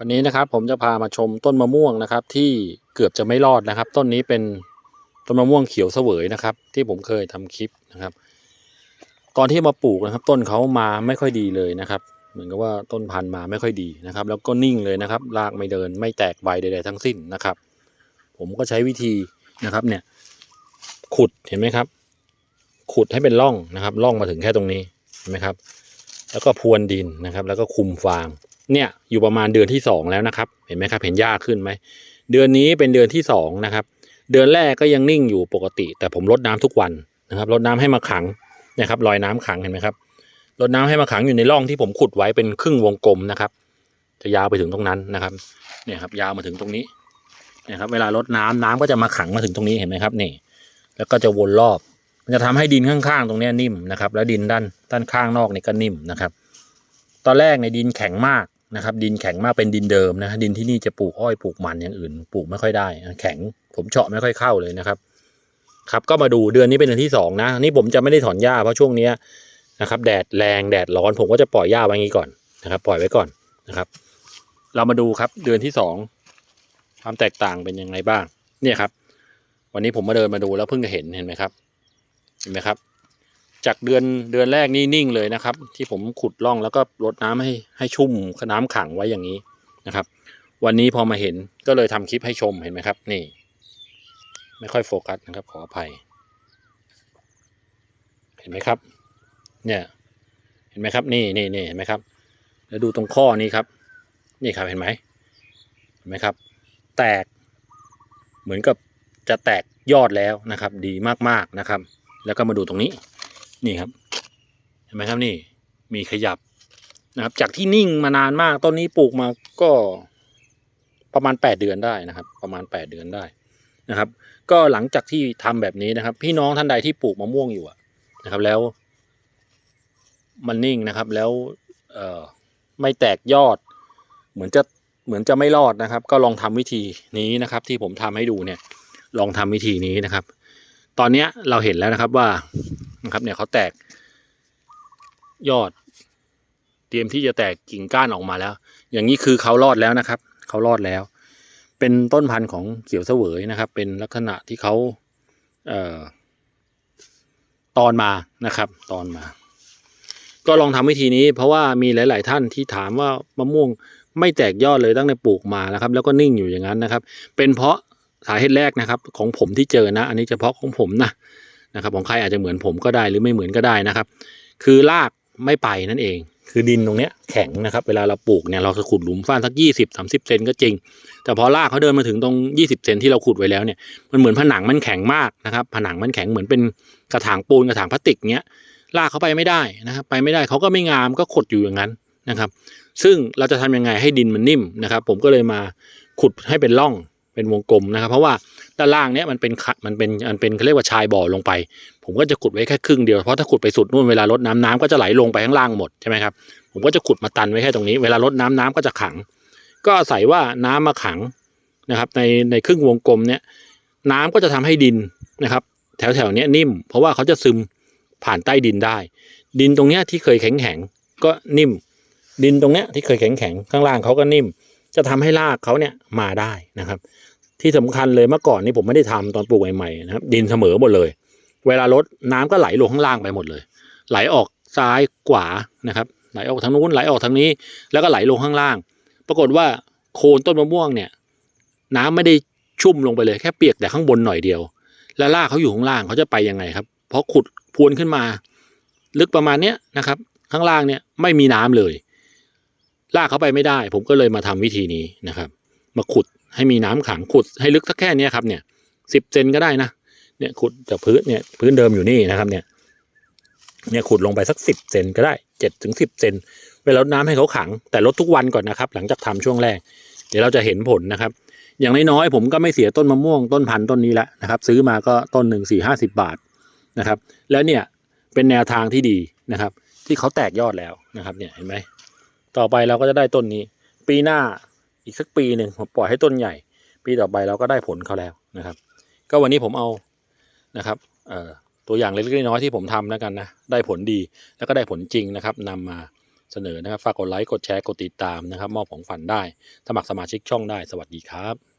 วันนี้นะครับผมจะพามาชมต้นมะม่วงนะครับ ที่เกือบจะไม่รอดนะครับ ต้นนี้เป็นต้นมะม่วงเขียวเสวยนะครับ ที่ผมเคยทำคลิปนะครับ ตอนที่มาปลูกนะครับ ต้นเขามาไม่ค่อยดีเลยนะครับ เหมือนกับว่าต้นพันธุ์มาไม่ค่อยดีนะครับ แล้วก็นิ่งเลยนะครับรากไม่เดิน ไม่แตกใบใดๆทั้งสิ้นนะครับ ผมก็ใช้วิธีนะครับ เนี่ย ขุดเห็นไหมครับ ขุดให้เป็นร่องนะครับร่องมาถึงแค่ตรงนี้เห็นไหมครับ แล้วก็พรวนดินนะครับ แล้วก็คุมฟาง เนี่ยอยู่ประมาณเดือนที่สองแล้วนะครับ เห็นไหมครับเห็นหญ้าขึ้นไหมเดือนนี้เป็นเดือนที่สองนะครับเดือนแรกก็ยังนิ่งอยู่ปกติ แต่ผมรดน้ำทุกวันนะครับรดน้ำให้มาขังเนะครับรอยน้ำขังเห็นไหมครับรดน้ำให้มาขังอยู่ในร่องที่ผมขุดไว้เป็นครึ่งวงกลมนะครับ จะยาวไปถึงตรงนั้นนะครับเนี่ยครับยาวมาถึงตรงนี้เนี่ยครับเวลารดน้ำน้ำก็จะมาขังมาถึงตรงนี้เห็นไหมครับนี่ แล้วก็จะวนรอบ มันจะทำให้ดินข้างๆ ตรงเนี้ยนิ่มนะครับ แล้วดินด้านด้านข้างนอกนี่ก็นิ่มนะครับ ตอนแรกในดินแข็งมาก นะครับ ดินแข็งมากเป็นดินเดิมนะดินที่นี่จะปลูกอ้อยปลูกมันอย่างอื่น ปลูกไม่ค่อยได้ แข็งผมเจาะไม่ค่อยเข้าเลยนะครับ ครับก็มาดูเดือนนี้เป็นเดือนที่สองนะนี่ผมจะไม่ได้ถอนหญ้าเพราะช่วงเนี้ยนะครับ แดดแรงแดดร้อนผมก็จะปล่อยหญ้าไว้งี้ก่อนนะครับ ปล่อยไว้ก่อนนะครับ เรามาดูครับเดือนที่สองความแตกต่างเป็นยังไงบ้าง เนี่ยครับ วันนี้ผมมาเดินมาดูแล้วเพิ่งจะเห็นเห็นไหมครับ เห็นไหมครับ จากเดือนเดือนแรกนี่นิ่งเลยนะครับ ที่ผมขุดร่องแล้วก็รดน้ำให้ให้ชุ่มน้ำขังไว้อย่างนี้นะครับ วันนี้พอมาเห็นก็เลยทำคลิปให้ชมเห็นไหมครับ นี่ ไม่ค่อยโฟกัสนะครับ ขออภัย เห็นไหมครับ เนี่ย เห็นไหมครับ นี่นี่นี่เห็นไหมครับ แล้วดูตรงข้อนี้ครับ นี่ครับเห็นไหมเห็นไหมครับ แตก เหมือนกับจะแตกยอดแล้วนะครับ ดีมากๆนะครับ แล้วก็มาดูตรงนี้ นี่ครับเห็นไหมครับนี่มีขยับนะครับ จากที่นิ่งมานานมากต้นนี้ปลูกมาก็ประมาณแปดเดือนได้นะครับ ประมาณแปดเดือนได้นะครับ ก็หลังจากที่ทำแบบนี้นะครับ พี่น้องท่านใดที่ปลูกมะม่วงอยู่นะครับ แล้ว มันนิ่งนะครับแล้วเอ่อไม่แตกยอด เหมือนจะเหมือนจะไม่รอดนะครับ ก็ลองทำวิธีนี้นะครับ ที่ผมทำให้ดูเนี่ย ลองทำวิธีนี้นะครับ ตอนเนี้ยเราเห็นแล้วนะครับว่า นะครับ เนี่ยเขาแตก ยอด เตรียมที่จะแตกกิ่งก้านออกมาแล้ว อย่างนี้คือเขารอดแล้วนะครับ เขารอดแล้ว เป็นต้นพันธุ์ของเขียวเสวยนะครับ เป็นลักษณะที่เขาเอ่อตอนมานะครับ ตอนมา ก็ลองทำวิธีนี้ เพราะว่ามีหลาย ๆ ท่านที่ถามว่ามะม่วงไม่แตกยอดเลยตั้งแต่ปลูกมาแล้วครับ แล้วก็นิ่งอยู่อย่างนั้นนะครับ เป็นเพราะสาเหตุแรกนะครับ ของผมที่เจอนะ อันนี้เฉพาะของผมนะ นะครับของใครอาจจะเหมือนผมก็ได้หรือไม่เหมือนก็ได้นะครับ คือรากไม่ไปนั่นเอง คือดินตรงเนี้ยแข็งนะครับ เวลาเราปลูกเนี่ยเราจะขุดหลุมฟ้านสักยี่สิบสามสิบเซนก็จริง แต่พอรากเขาเดินมาถึงตรงยี่สิบเซนที่เราขุดไว้แล้วเนี่ยมันเหมือนผนังมันแข็งมากนะครับ ผนังมันแข็งเหมือนเป็นกระถางปูนกระถางพลาสติกเนี้ยรากเขาไปไม่ได้นะครับ ไปไม่ได้เขาก็ไม่งามก็ขดอยู่อย่างนั้นนะครับ ซึ่งเราจะทำยังไงให้ดินมันนิ่มนะครับ ผมก็เลยมาขุดให้เป็นร่อง เป็นวงกลมนะครับ เพราะว่าด้านล่างเนี้ยมันเป็นขะมันเป็นมันเป็นเขาเรียกว่าชายบ่อลงไป ผมก็จะขุดไว้แค่ครึ่งเดียวเพราะถ้าขุดไปสุดนู่นเวลารดน้ำน้ำก็จะไหลลงไปข้างล่างหมดใช่ไหมครับผมก็จะขุดมาตันไว้แค่ตรงนี้เวลารดน้ำน้ำก็จะขัง ก็อาศัยว่าน้ำมาขังนะครับ ในในครึ่งวงกลมเนี้ยน้ำก็จะทำให้ดินนะครับ แถวแถวเนี้ยนิ่ม เพราะว่าเขาจะซึมผ่านใต้ดินได้ ดินตรงเนี้ยที่เคยแข็งแข็งก็นิ่ม ดินตรงเนี้ยที่เคยแข็งแข็งข้างล่างเขาก็นิ่ม จะทำให้รากเขาเนี่ยมาได้นะครับ ที่สำคัญเลยเมื่อก่อนนี่ผมไม่ได้ทำตอนปลูกใหม่ๆนะครับ ดินเสมอหมดเลย เวลารดน้ำก็ไหลลงข้างล่างไปหมดเลย ไหลออกซ้ายขวานะครับ ไหลออกทางนู้นไหลออกทางนี้ แล้วก็ไหลลงข้างล่าง ปรากฏว่าโคนต้นมะม่วงเนี่ย น้ำไม่ได้ชุ่มลงไปเลยแค่เปียกแต่ข้างบนหน่อยเดียว แล้วรากเขาอยู่ข้างล่างเขาจะไปยังไงครับเพราะขุดพรวนขึ้นมา ลึกประมาณเนี้ยนะครับ ข้างล่างเนี่ยไม่มีน้ำเลย ลากเขาไปไม่ได้ ผมก็เลยมาทำวิธีนี้นะครับ มาขุด ให้มีน้ำขังขุดให้ลึกสักแค่เนี้ยครับเนี่ยสิบเซนก็ได้นะเนี่ยขุดจากพื้นเนี่ยพื้นเดิมอยู่นี่นะครับเนี่ยเนี่ยขุดลงไปสักสิบเซนก็ได้เจ็ดถึงสิบเซนเวลาลดน้ำให้เขาขัง แต่ลดทุกวันก่อนนะครับ หลังจากทำช่วงแรก เดี๋ยวเราจะเห็นผลนะครับ อย่างน้อยๆผมก็ไม่เสียต้นมะม่วงต้นพันธุ์ต้นนี้แล้วนะครับ ซื้อมาก็ต้นหนึ่งสี่ห้าสิบบาทนะครับ แล้วเนี่ยเป็นแนวทางที่ดีนะครับ ที่เขาแตกยอดแล้วนะครับเนี่ยเห็นไหมต่อไปเราก็จะได้ต้นนี้ ปีหน้า อีกสักปีหนึ่งผมปล่อยให้ต้นใหญ่ ปีต่อไปเราก็ได้ผลเขาแล้วนะครับ ก็วันนี้ผมเอานะครับตัวอย่างเล็กๆน้อยๆที่ผมทำแล้วกันนะได้ผลดีแล้วก็ได้ผลจริงนะครับนำมาเสนอนะครับฝากกดไลค์กดแชร์กดติดตามนะครับ มอบของฝันได้ สมัครสมาชิกช่องได้สวัสดีครับ